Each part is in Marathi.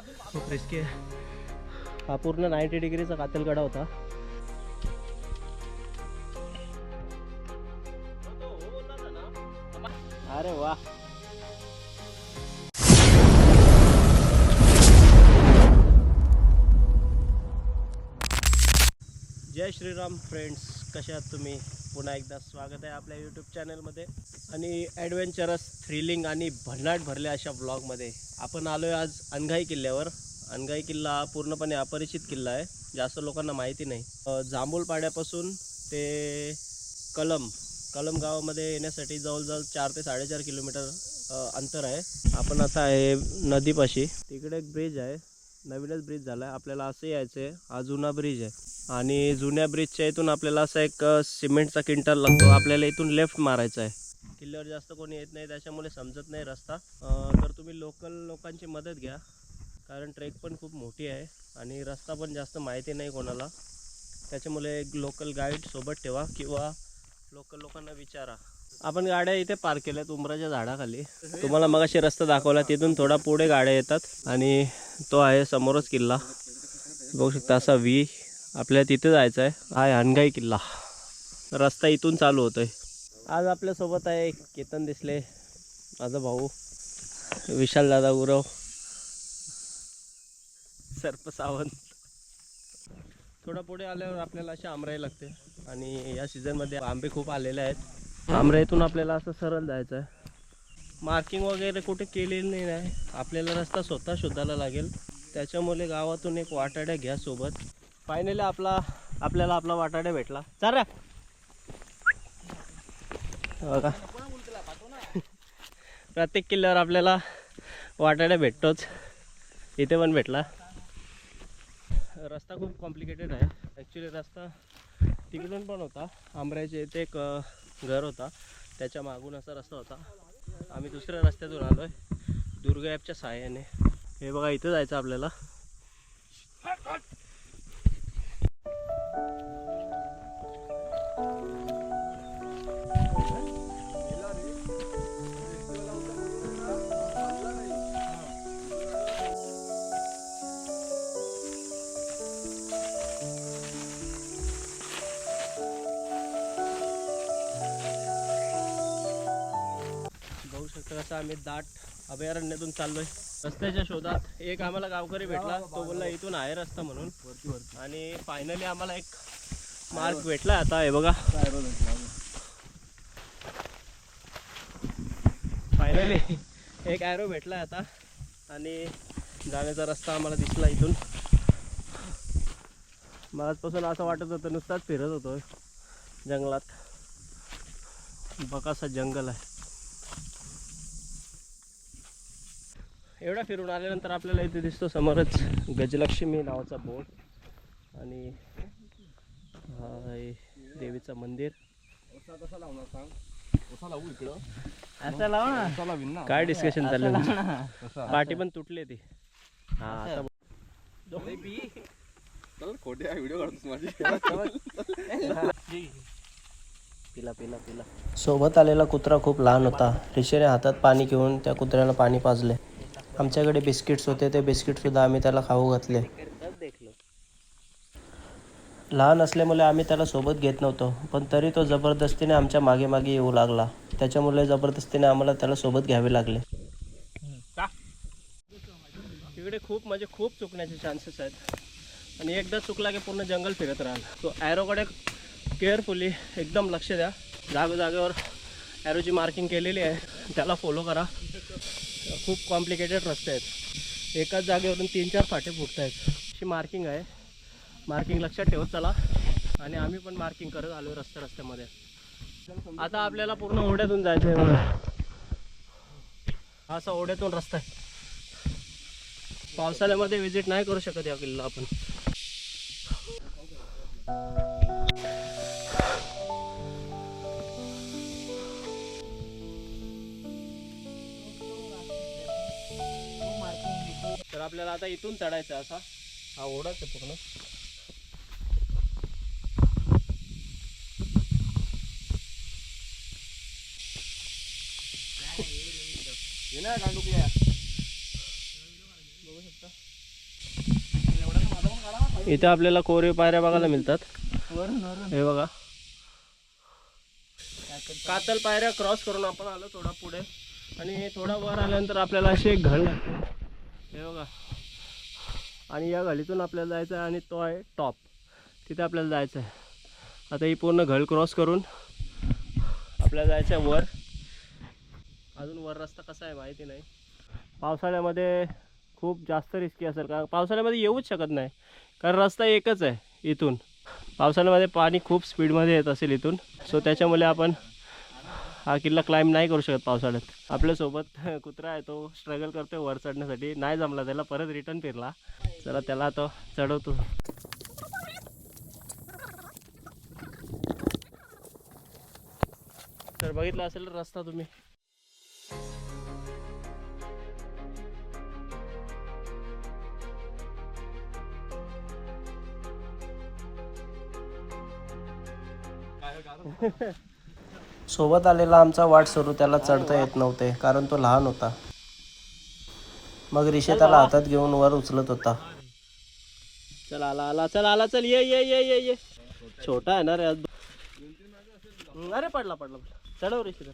खूप रिस्की आहे हा पूर्ण नाईन्टी डिग्रीचा कातलकडा होता. अरे वा. जय श्रीराम फ्रेंड्स. कशा आहात तुम्ही? पुन्हा एकदा स्वागत आहे आपल्या यूट्यूब चॅनलमध्ये आणि ॲडव्हेंचरस थ्रिलिंग आणि भन्नाट भरल्या अशा ब्लॉगमध्ये आपण आलो आहे आज अनघाई किल्ल्यावर. अनघाई किल्ला हा पूर्णपणे अपरिचित किल्ला आहे. जास्त लोकांना माहिती नाही. अ, जांभूळपाड्यापासून ते कलम कलम गावामध्ये येण्यासाठी जवळजवळ चार ते साडेचार किलोमीटर अंतर आहे. आपण आता आहे नदीपाशी. तिकडे एक ब्रिज आहे. नवीनच ब्रिज झाला आहे. आपल्याला असं यायचं आहे हा जुना ब्रिज आहे. आणि जुन्या ब्रिजच्या इथून आपल्याला असा एक सिमेंटचा किंटल लागतो. आपल्याला इथून लेफ्ट मारायचा आहे. किल्ल्यावर जास्त कोणी येत नाही त्याच्यामुळे समजत नाही रस्ता. तर तुम्ही लोकल लोकांची मदत घ्या. कारण ट्रेक पण खूप मोठी आहे आणि रस्ता पण जास्त माहिती नाही कोणाला. त्याच्यामुळे एक लोकल गाईड सोबत ठेवा किंवा लोकल लोकांना विचारा. आपण गाड्या इथे पार्क केल्यात उमराच्या झाडाखाली. तुम्हाला मग रस्ता दाखवला तिथून थोडा पुढे गाड्या येतात आणि तो आहे समोरच किल्ला. बघू शकता असा व्ही आपल्याला तिथे जायचं आहे हा हनगाई किल्ला. रस्ता इथून चालू होतोय. आज आपल्यासोबत आहे केतन दिसले माझा भाऊ. विशाल दादा गुरव. सर्प सावंत. थोडा पुढे आल्यावर आपल्याला अशी आमराई लागते. आणि या सीझनमध्ये आंबे खूप आलेले आहेत. आमराईतून आपल्याला असं सरळ जायचं आहे मार्किंग वगैरे कुठे केलेली नाही. आपल्याला रस्ता स्वतः शोधायला लागेल. त्याच्यामुळे गावातून एक वाटाड्या घ्या सोबत. फायनली आपला आपल्याला आपला वाटाड्या भेटला. चार बघा. प्रत्येक किल्ल्यावर आपल्याला वाटाड्या भेटतोच. इथे पण भेटला. रस्ता खूप कॉम्प्लिकेटेड आहे. ॲक्च्युली रस्ता तिकडून पण होता. आंबऱ्याच्या इथे एक घर होता. त्याच्या मागून असा रस्ता होता. आम्ही दुसऱ्या रस्त्यातून आलो आहे दुर्गा ॲपच्या सहाय्याने हे बघा इथं जायचं आपल्याला. आता आम्ही दाट अभयारण्यातून चाललोय. रस्त्याच्या शोधात एक आम्हाला गावकरी भेटला. तो बोलला इथून आहे रस्ता म्हणून. आणि फायनली आम्हाला एक मार्ग भेटला. आता हे बघा. फायनली एक ॲरो भेटला आता. आणि जाण्याचा रस्ता आम्हाला दिसला इथून. मलाचपासून असं वाटत होतं नुसताच फिरत होतो जंगलात. बकासा जंगल आहे. एवढा फिरून आल्यानंतर आपल्याला इथे दिसतो समोरच गजलक्ष्मी नावाचा बोर्ड आणि देवीचं मंदिर. असं लाव ना. काय डिस्कशन चाललं पाठी पण तुटली ती. हा आता खोटे व्हिडिओ काढतोस माझी. पिला पिला पिला. सोबत आलेला कुत्रा खूप लहान होता. ऋषीने हातात पाणी घेऊन त्या कुत्र्याला पाणी पाजले. आमच्याकडे बिस्किट्स होते ते बिस्किटसुद्धा आम्ही त्याला खाऊ घातले. लहान असल्यामुळे आम्ही त्याला सोबत घेत नव्हतो पण तरी तो जबरदस्तीने आमच्या मागे मागे येऊ लागला. त्याच्यामुळे जबरदस्तीने आम्हाला त्याला सोबत घ्यावे लागले. तिकडे खूप म्हणजे खूप चुकण्याचे चान्सेस आहेत. आणि एकदा चुकला की पूर्ण जंगल फिरत राहाल तो ॲरोकडे केअरफुली एकदम लक्ष द्या. जागोजागेवर ॲरोची मार्किंग केलेली आहे. त्याला फॉलो करा. खूप कॉम्प्लिकेटेड रस्ते आहेत. एकाच जागेवरून तीन चार फाटे फुटत आहेत अशी मार्किंग आहे. मार्किंग लक्षात ठेवत चला. आणि आम्ही पण मार्किंग करत आलो रस्ते रस्त्यामध्ये. आता आपल्याला पूर्ण ओढ्यातून जायचं आहे बघा. हा असा ओढ्यातून रस्ता आहे. पावसाळ्यामध्ये विजिट नाही करू शकत या किल्ला आपण. तर आपल्याला आता इथून चढायचं असा. हा ओढाच आहे पूर्ण. ना बघू शकता. इथे आपल्याला कोरीव पायऱ्या बघायला मिळतात. हे बघा. कातल पायऱ्या क्रॉस करून आपण आलो थोडा पुढे. आणि थोडा वर आल्यानंतर आपल्याला अशी एक घळ लागते. हे बघा. आणि या गलीतून आपल्याला जायचं आहे आणि तो आहे टॉप. तिथे आपल्याला जायचं आहे. आता ही पूर्ण घळ क्रॉस करून आपल्याला जायचं आहे वर. अजून वर रस्ता कसा आहे माहिती नाही. पावसाळ्यामध्ये खूप जास्त रिस्की असेल कारण पावसाळ्यामध्ये येऊच शकत नाही. कारण रस्ता एकच आहे इथून. पावसाळ्यामध्ये पाणी खूप स्पीडमध्ये येत असेल इथून. सो त्याच्यामुळे आपण हा किल्ला क्लाइंब नाही करू शकत पावसाळ्यात. आपल्यासोबत कुत्रा आहे तो स्ट्रगल करतोय वर चढण्यासाठी. नाही जमला त्याला परत रिटर्न फिरला. चला त्याला तो चढवतो. तर बघितलं असेल रस्ता तुम्ही. सोबत आलेला आमचा वाट सुरू त्याला चढता येत नव्हते कारण तो लहान होता. मग रिशे त्याला हातात घेऊन वर उचलत होता. चल आला आला चल आला चल ये ये ये ये ये. छोटा आहे ना रे अरे पडला पडला. चढव ऋषी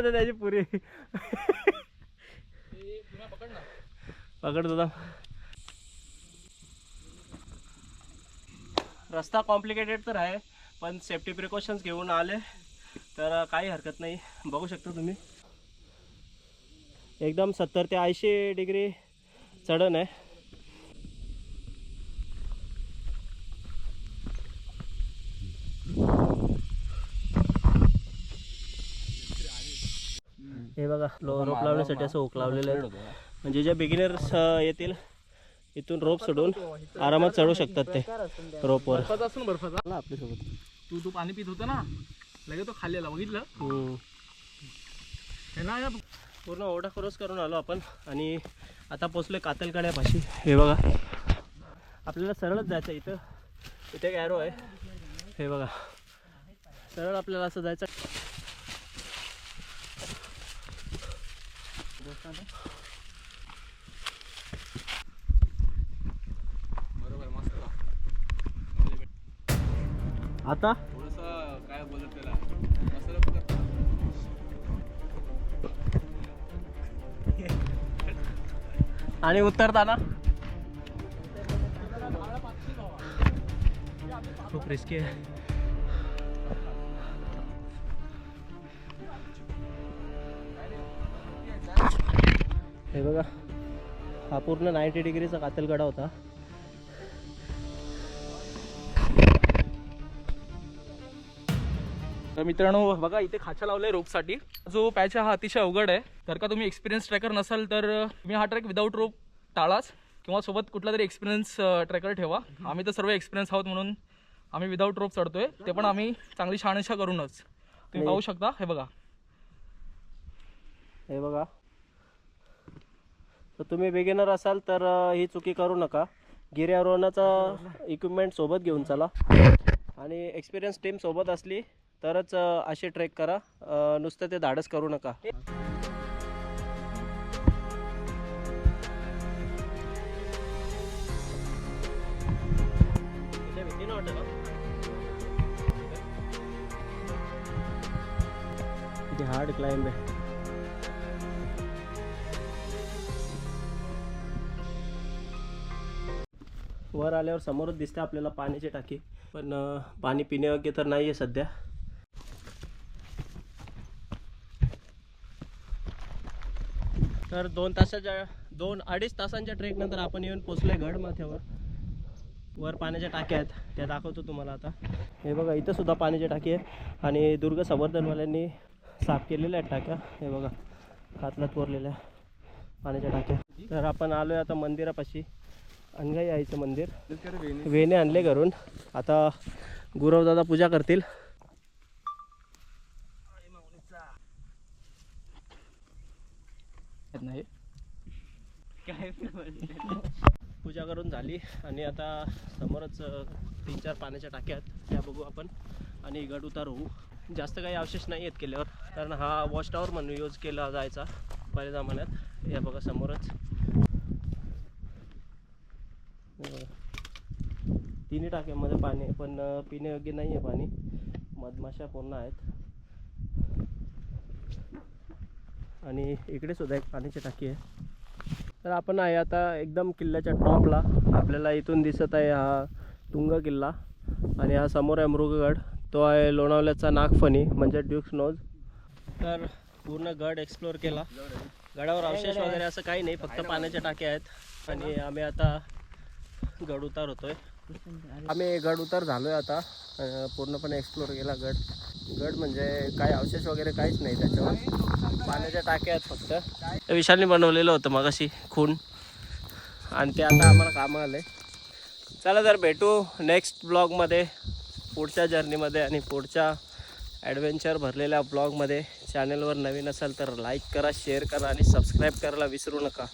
आता त्याची पुरी. पकड रस्ता कॉम्प्लिकेटेड तर आहे पण सेफ्टी प्रिकॉशन्स घेऊन आले तर काही हरकत नाही. बघू शकता तुम्ही. एकदम सत्तर ते ऐंशी डिग्री चढण आहे. बघा लो रोप लावण्यासाठी असं ओक लावलेलं आहे. म्हणजे जे बिगिनर्स येतील इथून रोप सोडून आरामात चढू शकतात ते रोपवर. बर्फाचा असतो ना बर्फाचा आपल्यासोबत. तू तू पाणी पित होता ना लगेच तो खाली आला बघितलं. हे पूर्ण ओढा क्रॉस करून आलो आपण आणि आता पोचलो कातलकड्यापाशी हे बघा. आपल्याला सरळच जायचं इथं. इथे एक ॲरो आहे. हे बघा. सरळ आपल्याला असं जायचं आता? काय बोलत त्याला. आणि उतरताना खूप रिस्की आहे. हे बघा हा पूर्ण नाईन्टी डिग्रीचा कातलगडा होता. तर मित्रांनो बघा इथे खाचा लावलाय रोपसाठी. जो पॅच हा अतिशय अवघड आहे. तर का तुम्ही एक्सपिरियन्स ट्रॅकर नसाल तर तुम्ही हा ट्रॅक विदाऊट रोप टाळाच. किंवा सोबत कुठला तरी एक्सपिरियन्स ट्रॅकर ठेवा. आम्ही तर सर्व एक्सपिरियन्स आहोत म्हणून आम्ही विदाऊट रोप चढतोय. ते पण आम्ही चांगली शहानिशा करूनच. तुम्ही पाहू शकता. हे बघा. हे बघा. तर तुम्ही बिगिनर असाल तर ही चुकी करू नका. गिर्यारोहणाचा इक्विपमेंट सोबत घेऊन चला. आणि एक्सपिरियन्स टीम सोबत असली तरच असे ट्रेक करा. नुसतं ते धाडस करू नका. हार्ड क्लाइंब आहे. वर आल्यावर समोरच दिसते आपल्याला पाण्याची टाकी. पण पाणी पिण्यायोग्य तर नाही आहे सध्या. तर दोन तासाच्या दोन अडीच तासांच्या ट्रेकनंतर आपण येऊन पोचलोय गड माथ्यावर. वर पाण्याच्या टाक्या आहेत त्या दाखवतो तुम्हाला आता. हे बघा इथं सुद्धा पाण्याची टाकी आहे आणि दुर्ग संवर्धनवाल्यांनी साफ केलेल्या आहेत टाक्या. हे बघा हातला कोरलेल्या पाण्याच्या टाक्या. तर आपण आलोय आता मंदिरापाशी. अनगाई आईचं मंदिर. वेणी? आणले घरून. आता गुरवदादा पूजा करतील. नाही पूजा करून झाली आणि आता समोरच तीन चार पाण्याच्या टाक्या आहेत. त्या बघू आपण. आणि गड उतार होऊ. जास्त काही अवशेष नाही आहेत केल्यावर. कारण हा वॉच टॉवर म्हणून यूज केला जायचा. पहिल्या जमान्यात. या बघा समोरच. तिन्ही टाक्यामध्ये पाणी आहे पण पिण्यायोग्य नाही आहे पाणी. मधमाशा पूर्ण आहेत. आणि इकडे सुद्धा एक पाण्याची टाकी आहे. तर आपण आहे आता एकदम किल्ल्याच्या टॉपला. आपल्याला इथून दिसत आहे हा तुंग किल्ला. आणि हा समोर आहे मृगगड. तो आहे लोणावल्याचा नागफणी म्हणजे ड्युक्स नोज. तर पूर्ण गड एक्सप्लोअर केला. गडावर अवशेष वगैरे असं काही नाही फक्त पाण्याच्या टाक्या आहेत. आणि आम्ही आता गड उतार होतोय. आम्ही गड उतार झालोय आता. पूर्णपणे एक्सप्लोअर केला गड. गड म्हणजे काय अवशेष वगैरे काहीच नाही त्याच्यावर. पाण्याच्या टाक्या आहेत फक्त. विशालने बनवलेलं होतं मगाशी खून. आणि ते आता आम्हाला कामं आले चला तर भेटू नेक्स्ट ब्लॉगमध्ये पुढच्या जर्नीमध्ये आणि पुढच्या ॲडव्हेंचर भरलेल्या ब्लॉगमध्ये चॅनलवर नवीन असाल तर लाईक करा शेअर करा आणि सबस्क्राईब करायला विसरू नका.